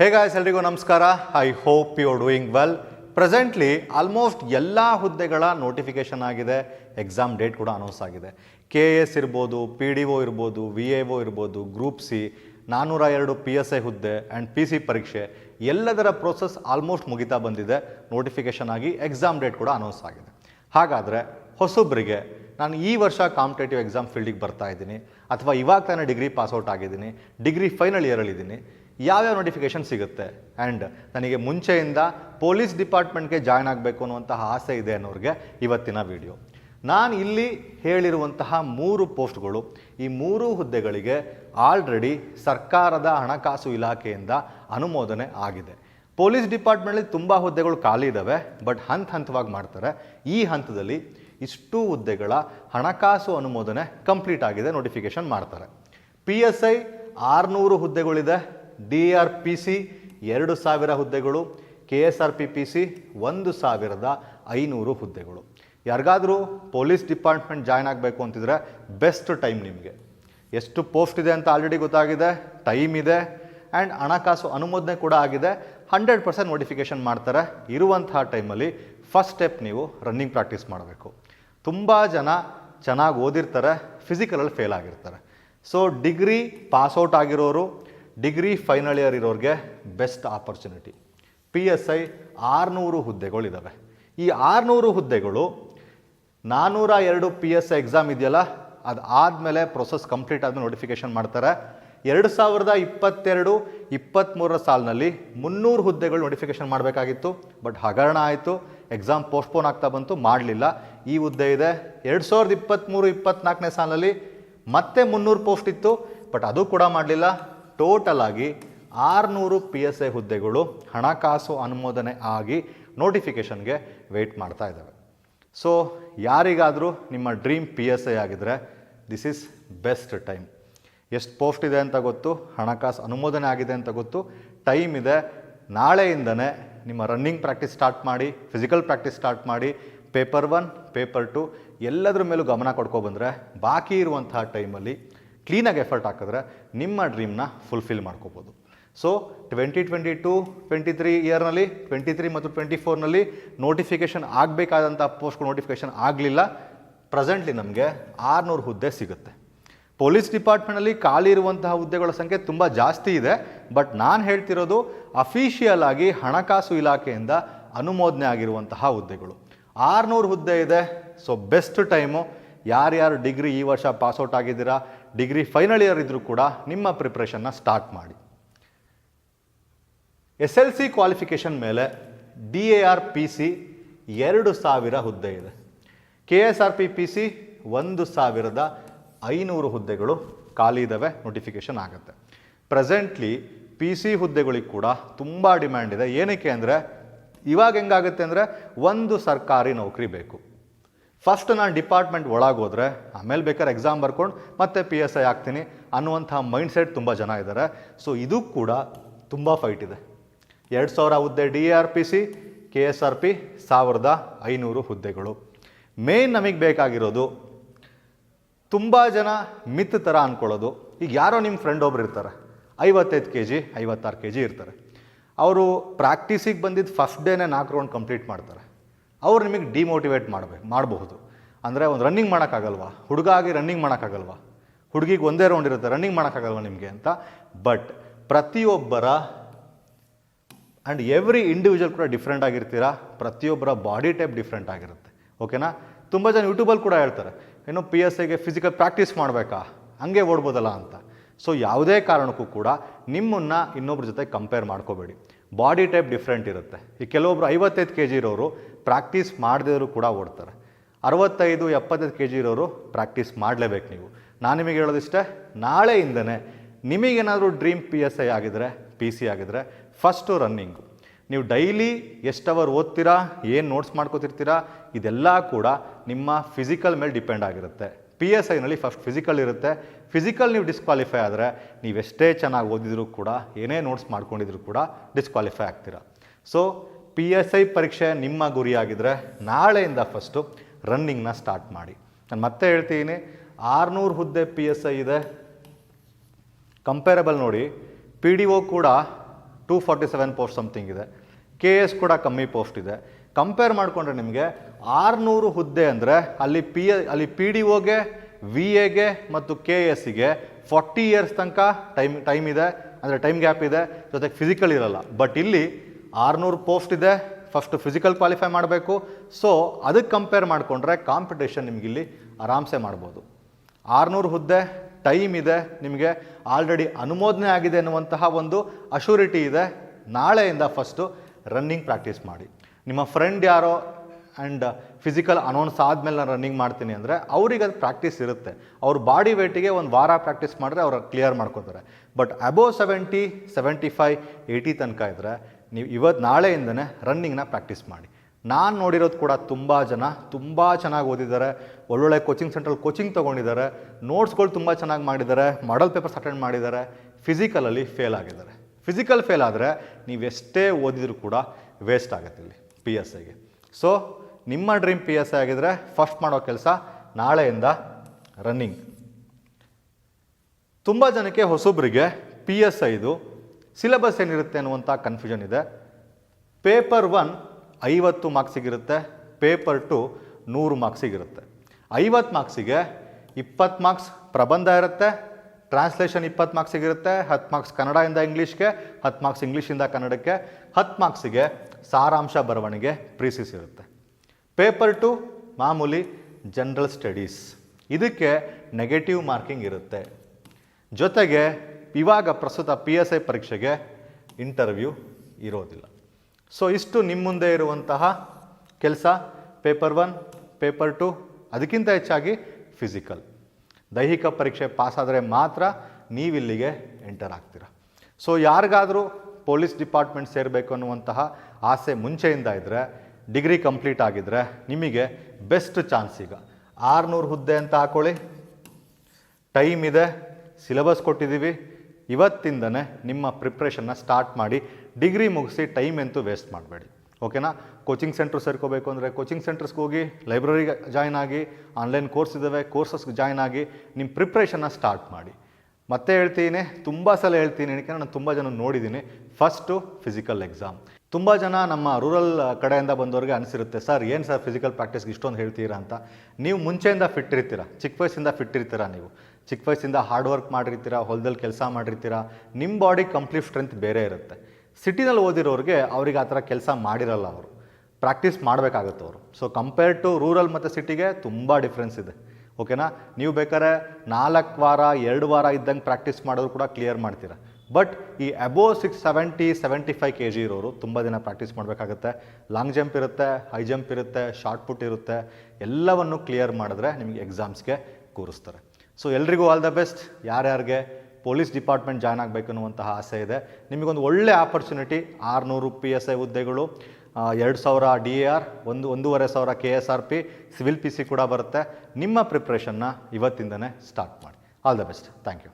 ಹೇ guys ಎಲ್ರಿಗೂ ನಮಸ್ಕಾರ. I hope you are doing well presently almost ಎಲ್ಲ ಹುದ್ದೆಗಳ ನೋಟಿಫಿಕೇಶನ್ ಆಗಿದೆ. ಎಕ್ಸಾಮ್ ಡೇಟ್ ಕೂಡ ಅನೌನ್ಸ್ ಆಗಿದೆ. ಕೆ ಎಸ್ ಇರ್ಬೋದು ಪಿ ಡಿ ಒ ಇರ್ಬೋದು ವಿ ಎ ಒ ಇರ್ಬೋದು ಗ್ರೂಪ್ ಸಿ ನಾನ್ನೂರ ಎರಡು ಪಿ ಎಸ್ ಐ ಹುದ್ದೆ ಆ್ಯಂಡ್ ಪಿ ಸಿ ಪರೀಕ್ಷೆ, ಎಲ್ಲದರ ಪ್ರೋಸೆಸ್ ಆಲ್ಮೋಸ್ಟ್ ಮುಗಿತಾ ಬಂದಿದೆ. ನೋಟಿಫಿಕೇಶನ್ ಆಗಿ ಎಕ್ಸಾಮ್ ಡೇಟ್ ಕೂಡ ಅನೌನ್ಸ್ ಆಗಿದೆ. ಹಾಗಾದರೆ ಹೊಸೊಬ್ಬರಿಗೆ ನಾನು ಈ ವರ್ಷ ಕಾಂಪಿಟೇಟಿವ್ ಎಕ್ಸಾಮ್ ಫೀಲ್ಡಿಗೆ ಬರ್ತಾ ಇದ್ದೀನಿ. ಅಥವಾ ಇವಾಗ ತಾನೇ ಡಿಗ್ರಿ ಪಾಸ್ಔಟ್ ಆಗಿದ್ದೀನಿ. ಡಿಗ್ರಿ ಫೈನಲ್ ಇಯರಲ್ಲಿದ್ದೀನಿ ಯಾವ್ಯಾವ ನೋಟಿಫಿಕೇಶನ್ ಸಿಗುತ್ತೆ? ಆ್ಯಂಡ್ ನನಗೆ ಮುಂಚೆಯಿಂದ ಪೊಲೀಸ್ ಡಿಪಾರ್ಟ್ಮೆಂಟ್ಗೆ ಜಾಯ್ನ್ ಆಗಬೇಕು ಅನ್ನುವಂತಹ ಆಸೆ ಇದೆ ಅನ್ನೋರಿಗೆ ಇವತ್ತಿನ ವಿಡಿಯೋ ನಾನು ಇಲ್ಲಿ ಹೇಳಿರುವಂತಹ ಮೂರು ಪೋಸ್ಟ್ಗಳು ಈ ಮೂರು ಹುದ್ದೆಗಳಿಗೆ ಆಲ್ರೆಡಿ ಸರ್ಕಾರದ ಹಣಕಾಸು ಇಲಾಖೆಯಿಂದ ಅನುಮೋದನೆ ಆಗಿದೆ. ಪೊಲೀಸ್ ಡಿಪಾರ್ಟ್ಮೆಂಟಲ್ಲಿ ತುಂಬ ಹುದ್ದೆಗಳು ಖಾಲಿ ಇದ್ದಾವೆ ಬಟ್ ಹಂತ ಹಂತವಾಗಿ ಮಾಡ್ತಾರೆ. ಈ ಹಂತದಲ್ಲಿ ಇಷ್ಟು ಹುದ್ದೆಗಳ ಹಣಕಾಸು ಅನುಮೋದನೆ ಕಂಪ್ಲೀಟ್ ಆಗಿದೆ ನೋಟಿಫಿಕೇಶನ್ ಮಾಡ್ತಾರೆ. ಪಿ ಎಸ್ ಐ ಆರುನೂರು ಹುದ್ದೆಗಳಿದೆ ಡಿ ಆರ್ ಪಿ ಸಿ ಎರಡು ಸಾವಿರ ಹುದ್ದೆಗಳು K S R P P C ಒಂದು ಸಾವಿರದ ಐನೂರು ಹುದ್ದೆಗಳು. ಯಾರಿಗಾದರೂ ಪೊಲೀಸ್ ಡಿಪಾರ್ಟ್ಮೆಂಟ್ ಜಾಯ್ನ್ ಆಗಬೇಕು ಅಂತಿದ್ರೆ ಬೆಸ್ಟ್ ಟೈಮ್ ನಿಮಗೆ. ಎಷ್ಟು ಪೋಸ್ಟ್ ಇದೆ ಅಂತ ಆಲ್ರೆಡಿ ಗೊತ್ತಾಗಿದೆ, ಟೈಮ್ ಇದೆ, ಆ್ಯಂಡ್ ಹಣಕಾಸು ಅನುಮೋದನೆ ಕೂಡ ಆಗಿದೆ. ಹಂಡ್ರೆಡ್ ಪರ್ಸೆಂಟ್ ನೋಟಿಫಿಕೇಶನ್ ಮಾಡ್ತಾರೆ. ಇರುವಂತಹ ಟೈಮಲ್ಲಿ ಫಸ್ಟ್ ಸ್ಟೆಪ್ ನೀವು ರನ್ನಿಂಗ್ ಪ್ರಾಕ್ಟೀಸ್ ಮಾಡಬೇಕು. ತುಂಬ ಜನ ಚೆನ್ನಾಗಿ ಓದಿರ್ತಾರೆ, ಫಿಸಿಕಲಲ್ಲಿ ಫೇಲ್ ಆಗಿರ್ತಾರೆ. ಸೊ ಡಿಗ್ರಿ ಪಾಸ್ಔಟ್ ಆಗಿರೋರು ಡಿಗ್ರಿ ಫೈನಲ್ ಇಯರ್ ಇರೋರಿಗೆ best opportunity. P S I ಆರುನೂರು ಹುದ್ದೆಗಳಿದ್ದಾವೆ ಈ ಆರುನೂರು ಹುದ್ದೆಗಳು ನಾನ್ನೂರ ಎರಡು ಪಿ ಎಸ್ ಐ ಎಕ್ಸಾಮ್ ಇದೆಯಲ್ಲ, ಅದು ಆದಮೇಲೆ ಪ್ರೊಸೆಸ್ ಕಂಪ್ಲೀಟ್ ಆದಮೇಲೆ ನೋಟಿಫಿಕೇಶನ್ ಮಾಡ್ತಾರೆ. ಎರಡು ಸಾವಿರದ ಇಪ್ಪತ್ತೆರಡು ಇಪ್ಪತ್ತ್ಮೂರರ ಸಾಲಿನಲ್ಲಿ ಮುನ್ನೂರು ಹುದ್ದೆಗಳು ನೋಟಿಫಿಕೇಶನ್ ಮಾಡಬೇಕಾಗಿತ್ತು, ಬಟ್ ಹಗರಣ ಆಯಿತು ಎಕ್ಸಾಮ್ ಪೋಸ್ಟ್ಪೋನ್ ಆಗ್ತಾ ಬಂತು, ಮಾಡಲಿಲ್ಲ. ಈ ಹುದ್ದೆ ಇದೆ. ಎರಡು ಸಾವಿರದ ಇಪ್ಪತ್ತ್ಮೂರು ಇಪ್ಪತ್ನಾಲ್ಕನೇ ಸಾಲಿನಲ್ಲಿ ಮತ್ತೆ ಮುನ್ನೂರು ಪೋಸ್ಟ್ ಇತ್ತು, ಬಟ್ ಅದು ಕೂಡ ಮಾಡಲಿಲ್ಲ. ಟೋಟಲ್ ಆಗಿ ಆರುನೂರು ಪಿ ಎಸ್ ಐ ಹುದ್ದೆಗಳು ಹಣಕಾಸು ಅನುಮೋದನೆ ಆಗಿ ನೋಟಿಫಿಕೇಷನ್ಗೆ ವೆಯ್ಟ್ ಮಾಡ್ತಾ ಇದ್ದಾವೆ ಸೊ ಯಾರಿಗಾದರೂ ನಿಮ್ಮ ಡ್ರೀಮ್ ಪಿ ಎಸ್ ಐ ಆಗಿದ್ದರೆ ದಿಸ್ ಈಸ್ ಬೆಸ್ಟ್ ಟೈಮ್ ಎಷ್ಟು ಪೋಸ್ಟ್ ಇದೆ ಅಂತ ಗೊತ್ತು, ಹಣಕಾಸು ಅನುಮೋದನೆ ಆಗಿದೆ ಅಂತ ಗೊತ್ತು ಟೈಮ್ ಇದೆ. ನಾಳೆಯಿಂದನೇ ನಿಮ್ಮ ರನ್ನಿಂಗ್ ಪ್ರಾಕ್ಟೀಸ್ ಸ್ಟಾರ್ಟ್ ಮಾಡಿ ಫಿಸಿಕಲ್ ಪ್ರಾಕ್ಟೀಸ್ ಸ್ಟಾರ್ಟ್ ಮಾಡಿ ಪೇಪರ್ ಒನ್ ಪೇಪರ್ ಟು ಎಲ್ಲದರ ಮೇಲೂ ಗಮನ ಕೊಡ್ಕೊಬಂದ್ರೆ ಬಾಕಿ ಇರುವಂತಹ ಟೈಮಲ್ಲಿ ಕ್ಲೀನಾಗಿ ಎಫರ್ಟ್ ಹಾಕಿದ್ರೆ ನಿಮ್ಮ ಡ್ರೀಮ್ನ ಫುಲ್ಫಿಲ್ ಮಾಡ್ಕೋಬೋದು. So twenty twenty two twenty three ಇಯರ್ನಲ್ಲಿ twenty three ಮತ್ತು ಟ್ವೆಂಟಿ ಫೋರ್ನಲ್ಲಿ ನೋಟಿಫಿಕೇಷನ್ ಆಗಬೇಕಾದಂಥ ಪೋಸ್ಟ್ ನೋಟಿಫಿಕೇಷನ್ ಆಗಲಿಲ್ಲ. ಪ್ರೆಸೆಂಟ್ಲಿ ನಮಗೆ ಆರುನೂರು ಹುದ್ದೆ ಸಿಗುತ್ತೆ. ಪೊಲೀಸ್ ಡಿಪಾರ್ಟ್ಮೆಂಟಲ್ಲಿ ಖಾಲಿ ಇರುವಂತಹ ಹುದ್ದೆಗಳ ಸಂಖ್ಯೆ ತುಂಬ ಜಾಸ್ತಿ ಇದೆ. ಬಟ್ ನಾನು ಹೇಳ್ತಿರೋದು ಅಫಿಷಿಯಲ್ ಆಗಿ ಹಣಕಾಸು ಇಲಾಖೆಯಿಂದ ಅನುಮೋದನೆ ಆಗಿರುವಂತಹ ಹುದ್ದೆಗಳು. ಆರುನೂರು ಹುದ್ದೆ ಇದೆ. ಸೊ ಬೆಸ್ಟ್ ಟೈಮು ಯಾರ್ಯಾರು ಡಿಗ್ರಿ ಈ ವರ್ಷ ಪಾಸ್ಔಟ್ ಆಗಿದ್ದೀರಾ, ಡಿಗ್ರಿ ಫೈನಲ್ ಇಯರ್ ಇದ್ದರೂ ಕೂಡ ನಿಮ್ಮ ಪ್ರಿಪ್ರೇಷನ್ನ ಸ್ಟಾರ್ಟ್ ಮಾಡಿ. ಎಸ್ ಎಲ್ ಸಿ ಕ್ವಾಲಿಫಿಕೇಷನ್ ಮೇಲೆ D A R P C ಎರಡು ಸಾವಿರ ಹುದ್ದೆ ಇದೆ. K S R P P C ಒಂದು ಸಾವಿರದ ಐನೂರು ಹುದ್ದೆಗಳು ಖಾಲಿ ಇದ್ದಾವೆ ನೋಟಿಫಿಕೇಷನ್ ಆಗುತ್ತೆ. ಪ್ರೆಸೆಂಟ್ಲಿ ಪಿ ಸಿ ಹುದ್ದೆಗಳಿಗೆ ಕೂಡ ತುಂಬ ಡಿಮ್ಯಾಂಡ್ ಇದೆ. ಏನಕ್ಕೆ ಅಂದರೆ, ಇವಾಗ ಹೆಂಗಾಗುತ್ತೆ ಅಂದರೆ, ಒಂದು ಸರ್ಕಾರಿ ನೌಕರಿ ಬೇಕು. ಫಸ್ಟ್ ನಾನು ಡಿಪಾರ್ಟ್ಮೆಂಟ್ ಒಳಗೋದ್ರೆ ಆಮೇಲೆ ಬೇಕಾದ್ರೆ ಎಕ್ಸಾಮ್ ಬರ್ಕೊಂಡು ಮತ್ತೆ ಪಿ ಎಸ್ ಐ ಆಗ್ತೀನಿ ಅನ್ನುವಂಥ ಮೈಂಡ್ ಸೆಟ್ ತುಂಬ ಜನ ಇದ್ದಾರೆ ಸೊ ಇದು ಕೂಡ ತುಂಬ ಫೈಟ್ ಇದೆ. ಎರಡು ಸಾವಿರ ಹುದ್ದೆ D R P C K S R P ಸಾವಿರದ ಐನೂರು ಹುದ್ದೆಗಳು. ಮೇನ್ ನಮಗೆ ಬೇಕಾಗಿರೋದು ತುಂಬ ಜನ ಮಿತ್ ಥರ ಅಂದ್ಕೊಳ್ಳೋದು ಈಗ ಯಾರೋ ನಿಮ್ಮ ಫ್ರೆಂಡ್ ಒಬ್ರು ಇರ್ತಾರೆ, ಐವತ್ತೈದು ಕೆ ಜಿ ಐವತ್ತಾರು ಕೆ ಜಿ ಇರ್ತಾರೆ. ಅವರು ಪ್ರಾಕ್ಟೀಸಿಗೆ ಬಂದಿದ್ದು ಫಸ್ಟ್ ಡೇನೇ ನಾಲ್ಕು ರೌಂಡ್ ಕಂಪ್ಲೀಟ್ ಮಾಡ್ತಾರೆ. ಅವ್ರು ನಿಮಗೆ ಡಿಮೋಟಿವೇಟ್ ಮಾಡಬೇಕು, ಮಾಡಬಹುದು. ಅಂದರೆ ಒಂದು ರನ್ನಿಂಗ್ ಮಾಡೋಕ್ಕಾಗಲ್ವಾ? ಹುಡುಗ ಆಗಿ ರನ್ನಿಂಗ್ ಮಾಡೋಕ್ಕಾಗಲ್ವಾ? ಹುಡುಗಿಗೆ ಒಂದೇ ರೌಂಡ್ ಇರುತ್ತೆ ರನ್ನಿಂಗ್ ಮಾಡೋಕ್ಕಾಗಲ್ವ ನಿಮಗೆ ಅಂತ? ಬಟ್ ಪ್ರತಿಯೊಬ್ಬರ ಆ್ಯಂಡ್ ಎವ್ರಿ ಇಂಡಿವಿಜುವಲ್ ಕೂಡ ಡಿಫ್ರೆಂಟ್ ಆಗಿರ್ತೀರಾ? ಪ್ರತಿಯೊಬ್ಬರ ಬಾಡಿ ಟೈಪ್ ಡಿಫ್ರೆಂಟ್ ಆಗಿರುತ್ತೆ. ಓಕೆನಾ ತುಂಬ ಜನ ಯೂಟ್ಯೂಬಲ್ಲಿ ಕೂಡ ಹೇಳ್ತಾರೆ, ಏನು ಪಿ ಎಸ್ ಐಗೆ ಫಿಸಿಕಲ್ ಪ್ರಾಕ್ಟೀಸ್ ಮಾಡಬೇಕಾ? ಹಂಗೆ ಓಡ್ಬೋದಲ್ಲ ಅಂತ. ಸೊ ಯಾವುದೇ ಕಾರಣಕ್ಕೂ ಕೂಡ ನಿಮ್ಮನ್ನು ಇನ್ನೊಬ್ರ ಜೊತೆ ಕಂಪೇರ್ ಮಾಡ್ಕೋಬೇಡಿ. ಬಾಡಿ ಟೈಪ್ ಡಿಫ್ರೆಂಟ್ ಇರುತ್ತೆ. ಈ ಕೆಲವೊಬ್ರು ಐವತ್ತೈದು ಕೆ ಜಿ ಇರೋರು ಪ್ರಾಕ್ಟೀಸ್ ಮಾಡದಿದ್ರು ಕೂಡ ಓಡ್ತಾರೆ. ಅರವತ್ತೈದು, ಎಪ್ಪತ್ತೈದು ಕೆ ಜಿ ಇರೋರು ಪ್ರಾಕ್ಟೀಸ್ ಮಾಡಲೇಬೇಕು ನೀವು. ನಾನು ನಿಮಗೆ ಹೇಳೋದಿಷ್ಟೇ, ನಾಳೆಯಿಂದನೇ ನಿಮಗೇನಾದರೂ ಡ್ರೀಮ್ ಪಿ ಎಸ್ ಐ ಆಗಿದ್ರೆ ಪಿ ಸಿ ಆಗಿದ್ರೆ ಫಸ್ಟು ರನ್ನಿಂಗು ನೀವು ಡೈಲಿ ಎಷ್ಟು ಅವರ್ ಓದ್ತೀರಾ, ಏನು ನೋಟ್ಸ್ ಮಾಡ್ಕೋತಿರ್ತೀರಾ, ಇದೆಲ್ಲ ಕೂಡ ನಿಮ್ಮ ಫಿಸಿಕಲ್ ಮೇಲೆ ಡಿಪೆಂಡ್ ಆಗಿರುತ್ತೆ. ಪಿ ಎಸ್ ಐನಲ್ಲಿ ಫಸ್ಟ್ ಫಿಸಿಕಲ್ ಇರುತ್ತೆ. ಫಿಸಿಕಲ್ ನೀವು ಡಿಸ್ಕ್ವಾಲಿಫೈ ಆದರೆ ನೀವೆಷ್ಟೇ ಚೆನ್ನಾಗಿ ಓದಿದರೂ ಕೂಡ, ಏನೇ ನೋಟ್ಸ್ ಮಾಡ್ಕೊಂಡಿದ್ರು ಕೂಡ ಡಿಸ್ಕ್ವಾಲಿಫೈ ಆಗ್ತೀರಾ. ಸೊ ಪಿ ಎಸ್ ಐ ಪರೀಕ್ಷೆ ನಿಮ್ಮ ಗುರಿಯಾಗಿದ್ದರೆ ನಾಳೆಯಿಂದ ಫಸ್ಟು ರನ್ನಿಂಗ್ನ ಸ್ಟಾರ್ಟ್ ಮಾಡಿ. ನಾನು ಮತ್ತೆ ಹೇಳ್ತೀನಿ, ಆರುನೂರು ಹುದ್ದೆ ಪಿ ಎಸ್ ಐ ಇದೆ. ಕಂಪೇರಬಲ್ ನೋಡಿ ಪಿ ಡಿ ಒ ಕೂಡ two forty seven post something ಇದೆ. ಕೆ ಎಸ್ ಕೂಡ ಕಮ್ಮಿ ಪೋಸ್ಟ್ ಇದೆ. ಕಂಪೇರ್ ಮಾಡಿಕೊಂಡ್ರೆ ನಿಮಗೆ ಆರುನೂರು ಹುದ್ದೆ ಅಂದರೆ ಅಲ್ಲಿ ಪಿ ಅಲ್ಲಿ ಪಿ ಡಿ ಒಗೆ ವಿ ಎಗೆ ಮತ್ತು ಕೆ ಎಸ್ಸಿಗೆ ಫಾರ್ಟಿ ಇಯರ್ಸ್ ತನಕ ಟೈಮ್ ಟೈಮ್ ಇದೆ, ಅಂದರೆ ಟೈಮ್ ಗ್ಯಾಪ್ ಇದೆ, ಜೊತೆಗೆ ಫಿಸಿಕಲ್ ಇರಲ್ಲ. ಬಟ್ ಇಲ್ಲಿ ಆರುನೂರು ಪೋಸ್ಟ್ ಇದೆ ಫಸ್ಟ್ ಫಿಸಿಕಲ್ ಕ್ವಾಲಿಫೈ ಮಾಡಬೇಕು. ಸೊ ಅದಕ್ಕೆ ಕಂಪೇರ್ ಮಾಡಿಕೊಂಡ್ರೆ ಕಾಂಪಿಟೇಷನ್ ನಿಮಗಿಲ್ಲಿ ಆರಾಮ್ಸೆ ಮಾಡ್ಬೋದು. ಆರುನೂರು ಹುದ್ದೆ ಟೈಮ್ ಇದೆ ನಿಮಗೆ. ಆಲ್ರೆಡಿ ಅನುಮೋದನೆ ಆಗಿದೆ ಎನ್ನುವಂತಹ ಒಂದು ಅಶ್ಯೂರಿಟಿ ಇದೆ. ನಾಳೆಯಿಂದ ಫಸ್ಟು ರನ್ನಿಂಗ್ ಪ್ರಾಕ್ಟೀಸ್ ಮಾಡಿ. ನಿಮ್ಮ ಫ್ರೆಂಡ್ ಯಾರೋ ಆ್ಯಂಡ್ ಫಿಸಿಕಲ್ ಅನೌನ್ಸ್ ಆದಮೇಲೆ ನಾನು ರನ್ನಿಂಗ್ ಮಾಡ್ತೀನಿ ಅಂದರೆ ಅವ್ರಿಗೆ ಅದು ಪ್ರಾಕ್ಟೀಸ್ ಇರುತ್ತೆ. ಅವ್ರ ಬಾಡಿ ವೇಟಿಗೆ ಒಂದು ವಾರ ಪ್ರಾಕ್ಟೀಸ್ ಮಾಡಿದ್ರೆ ಅವ್ರು ಕ್ಲಿಯರ್ ಮಾಡ್ಕೋತಾರೆ. But above seventy seventy five eighty ತನಕ ಇದ್ದರೆ ನೀವು ಇವತ್ತು ನಾಳೆಯಿಂದನೇ ರನ್ನಿಂಗ್ನ ಪ್ರಾಕ್ಟೀಸ್ ಮಾಡಿ. ನಾನು ನೋಡಿರೋದು ಕೂಡ ತುಂಬ ಜನ ತುಂಬ ಚೆನ್ನಾಗಿ ಓದಿದ್ದಾರೆ. ಒಳ್ಳೊಳ್ಳೆ ಕೋಚಿಂಗ್ ಸೆಂಟ್ರಲ್ಲಿ ಕೋಚಿಂಗ್ ತೊಗೊಂಡಿದ್ದಾರೆ. ನೋಟ್ಸ್ಗಳು ತುಂಬ ಚೆನ್ನಾಗಿ ಮಾಡಿದ್ದಾರೆ. ಮಾಡಲ್ ಪೇಪರ್ಸ್ ಅಟೆಂಡ್ ಮಾಡಿದ್ದಾರೆ. ಫಿಸಿಕಲಲ್ಲಿ ಫೇಲ್ ಆಗಿದ್ದಾರೆ. ಫಿಸಿಕಲ್ ಫೇಲ್ ಆದರೆ ನೀವು ಎಷ್ಟೇ ಓದಿದರೂ ಕೂಡ ವೇಸ್ಟ್ ಆಗುತ್ತೆ ಇಲ್ಲಿ ಪಿ ಎಸ್ ಐಗೆ ಸೊ ನಿಮ್ಮ ಡ್ರೀಮ್ ಪಿ ಎಸ್ ಐ ಆಗಿದ್ರೆ ಫಸ್ಟ್ ಮಾಡೋ ಕೆಲಸ ನಾಳೆಯಿಂದ ರನ್ನಿಂಗ್. ತುಂಬ ಜನಕ್ಕೆ ಹೊಸೊಬ್ಬರಿಗೆ ಪಿ ಎಸ್ ಐದು ಸಿಲೆಬಸ್ ಏನಿರುತ್ತೆ ಅನ್ನುವಂಥ ಕನ್ಫ್ಯೂಷನ್ ಇದೆ. ಪೇಪರ್ ಒನ್ ಐವತ್ತು ಮಾರ್ಕ್ಸಿಗಿರುತ್ತೆ ಪೇಪರ್ ಟು ನೂರು ಮಾರ್ಕ್ಸಿಗಿರುತ್ತೆ ಐವತ್ತು ಮಾರ್ಕ್ಸಿಗೆ ಇಪ್ಪತ್ತು ಮಾರ್ಕ್ಸ್ ಪ್ರಬಂಧ ಇರುತ್ತೆ ಟ್ರಾನ್ಸ್ಲೇಷನ್ ಇಪ್ಪತ್ತು ಮಾರ್ಕ್ಸಿಗಿರುತ್ತೆ ಹತ್ತು ಮಾರ್ಕ್ಸ್ ಕನ್ನಡದಿಂದ ಇಂಗ್ಲೀಷ್ಗೆ, ಹತ್ತು ಮಾರ್ಕ್ಸ್ ಇಂಗ್ಲೀಷಿಂದ ಕನ್ನಡಕ್ಕೆ, ಹತ್ತು ಮಾರ್ಕ್ಸಿಗೆ ಸಾರಾಂಶ ಬರವಣಿಗೆ ಪ್ರೀಸಿಸ್ ಇರುತ್ತೆ. ಪೇಪರ್ ಟು ಮಾಮೂಲಿ ಜನರಲ್ ಸ್ಟಡೀಸ್ ಇದಕ್ಕೆ ನೆಗೆಟಿವ್ ಮಾರ್ಕಿಂಗ್ ಇರುತ್ತೆ. ಜೊತೆಗೆ ಇವಾಗ ಪ್ರಸ್ತುತ ಪಿ ಎಸ್ ಐ ಪರೀಕ್ಷೆಗೆ ಇಂಟರ್ವ್ಯೂ ಇರೋದಿಲ್ಲ. ಸೊ ಇಷ್ಟು ನಿಮ್ಮ ಮುಂದೆ ಇರುವಂತಹ ಕೆಲಸ ಪೇಪರ್ ಒನ್ ಪೇಪರ್ ಟು ಅದಕ್ಕಿಂತ ಹೆಚ್ಚಾಗಿ ಫಿಸಿಕಲ್ ದೈಹಿಕ ಪರೀಕ್ಷೆ ಪಾಸಾದರೆ ಮಾತ್ರ ನೀವಿಲ್ಲಿಗೆ ಎಂಟರ್ ಆಗ್ತೀರಾ. ಸೊ ಯಾರಿಗಾದರೂ ಪೊಲೀಸ್ ಡಿಪಾರ್ಟ್ಮೆಂಟ್ ಸೇರಬೇಕು ಅನ್ನುವಂತಹ ಆಸೆ ಮುಂಚೆಯಿಂದ ಇದ್ದರೆ ಡಿಗ್ರಿ ಕಂಪ್ಲೀಟ್ ಆಗಿದ್ರೆ ನಿಮಗೆ ಬೆಸ್ಟ್ ಚಾನ್ಸ್ ಈಗ. ಆರುನೂರು ಹುದ್ದೆ ಅಂತ ಹಾಕೊಳ್ಳಿ. ಟೈಮ್ ಇದೆ, ಸಿಲೆಬಸ್ ಕೊಟ್ಟಿದ್ದೀವಿ. ಇವತ್ತಿಂದನೇ ನಿಮ್ಮ ಪ್ರಿಪ್ರೇಷನ್ನ ಸ್ಟಾರ್ಟ್ ಮಾಡಿ ಡಿಗ್ರಿ ಮುಗಿಸಿ ಟೈಮ್ ಅಂತೂ ವೇಸ್ಟ್ ಮಾಡಬೇಡಿ. ಓಕೆನಾ? ಕೋಚಿಂಗ್ ಸೆಂಟ್ರ್ ಸೇರ್ಕೋಬೇಕು ಅಂದರೆ ಕೋಚಿಂಗ್ ಸೆಂಟರ್ಸ್ಗೆ ಹೋಗಿ ಲೈಬ್ರರಿಗೆ ಜಾಯ್ನ್ ಆಗಿ, ಆನ್ಲೈನ್ ಕೋರ್ಸ್ ಇದ್ದಾವೆ ಕೋರ್ಸಸ್ಗೆ ಜಾಯ್ನ್ ಆಗಿ ನಿಮ್ಮ ಪ್ರಿಪ್ರೇಷನ್ನ ಸ್ಟಾರ್ಟ್ ಮಾಡಿ. ಮತ್ತೆ ಹೇಳ್ತೀನಿ, ತುಂಬ ಸಲ ಹೇಳ್ತೀನಿ, ಏನಕ್ಕೆ, ನಾನು ತುಂಬ ಜನ ನೋಡಿದ್ದೀನಿ. First physical exam. ತುಂಬ ಜನ ನಮ್ಮ ರೂರಲ್ ಕಡೆಯಿಂದ ಬಂದವ್ರಿಗೆ ಅನಿಸಿರುತ್ತೆ, ಸರ್, ಏನು ಸರ್ ಫಿಸಿಕಲ್ ಪ್ರಾಕ್ಟೀಸ್ಗೆ ಇಷ್ಟೊಂದು ಹೇಳ್ತೀರಾ ಅಂತ? ನೀವು ಮುಂಚೆಯಿಂದ ಫಿಟ್ ಇರ್ತೀರ? ಚಿಕ್ಕ ವಯಸ್ಸಿಂದ ಫಿಟ್ ಇರ್ತೀರಾ ನೀವು? ಚಿಕ್ಕ ವಯಸ್ಸಿಂದ ಹಾರ್ಡ್ ವರ್ಕ್ ಮಾಡಿರ್ತೀರಾ? ಹೊಲದಲ್ಲಿ ಕೆಲಸ ಮಾಡಿರ್ತೀರಾ? ನಿಮ್ಮ ಬಾಡಿ ಕಂಪ್ಲೀಟ್ ಸ್ಟ್ರೆಂತ್ ಬೇರೆ ಇರುತ್ತೆ. ಸಿಟಿನಲ್ಲಿ ಓದಿರೋರಿಗೆ ಅವ್ರಿಗೆ ಆ ಥರ ಕೆಲಸ ಮಾಡಿರಲ್ಲ ಅವರು. ಪ್ರಾಕ್ಟೀಸ್ ಮಾಡಬೇಕಾಗುತ್ತೆ ಅವರು. ಸೊ ಕಂಪೇರ್ ಟು ರೂರಲ್ ಮತ್ತು ಸಿಟಿಗೆ ತುಂಬ ಡಿಫ್ರೆನ್ಸ್ ಇದೆ. ಓಕೆನಾ ನೀವು ಬೇಕಾದ್ರೆ ನಾಲ್ಕು ವಾರ, ಎರಡು ವಾರ ಇದ್ದಂಗೆ ಪ್ರಾಕ್ಟೀಸ್ ಮಾಡೋರು ಕೂಡ ಕ್ಲಿಯರ್ ಮಾಡ್ತೀರಾ. ಬಟ್ ಈ above six seventy seventy five K G ಇರೋರು ತುಂಬ ದಿನ ಪ್ರಾಕ್ಟೀಸ್ ಮಾಡಬೇಕಾಗುತ್ತೆ. ಲಾಂಗ್ ಜಂಪ್ ಇರುತ್ತೆ ಹೈ ಜಂಪ್ ಇರುತ್ತೆ ಶಾರ್ಟ್ ಪುಟ್ ಇರುತ್ತೆ. ಎಲ್ಲವನ್ನು ಕ್ಲಿಯರ್ ಮಾಡಿದ್ರೆ ನಿಮಗೆ ಎಕ್ಸಾಮ್ಸ್ಗೆ ಕೂರಿಸ್ತಾರೆ. ಸೊ ಎಲ್ರಿಗೂ ಆಲ್ ದ ಬೆಸ್ಟ್ ಯಾರ್ಯಾರಿಗೆ ಪೊಲೀಸ್ ಡಿಪಾರ್ಟ್ಮೆಂಟ್ ಜಾಯ್ನ್ ಆಗಬೇಕು ಅನ್ನುವಂತಹ ಆಸೆ ಇದೆ. ನಿಮಗೊಂದು ಒಳ್ಳೆ ಆಪರ್ಚುನಿಟಿ ಆರುನೂರು ಪಿ ಎಸ್ ಐ ಹುದ್ದೆಗಳು ಎರಡು ಸಾವಿರ ಡಿ ಎ ಆರ್ ಒಂದು, ಒಂದೂವರೆ ಸಾವಿರ K S R P civil P C ಕೂಡ ಬರುತ್ತೆ. ನಿಮ್ಮ ಪ್ರಿಪ್ರೇಷನ್ನ ಇವತ್ತಿಂದನೇ ಸ್ಟಾರ್ಟ್ ಮಾಡಿ. All the best thank you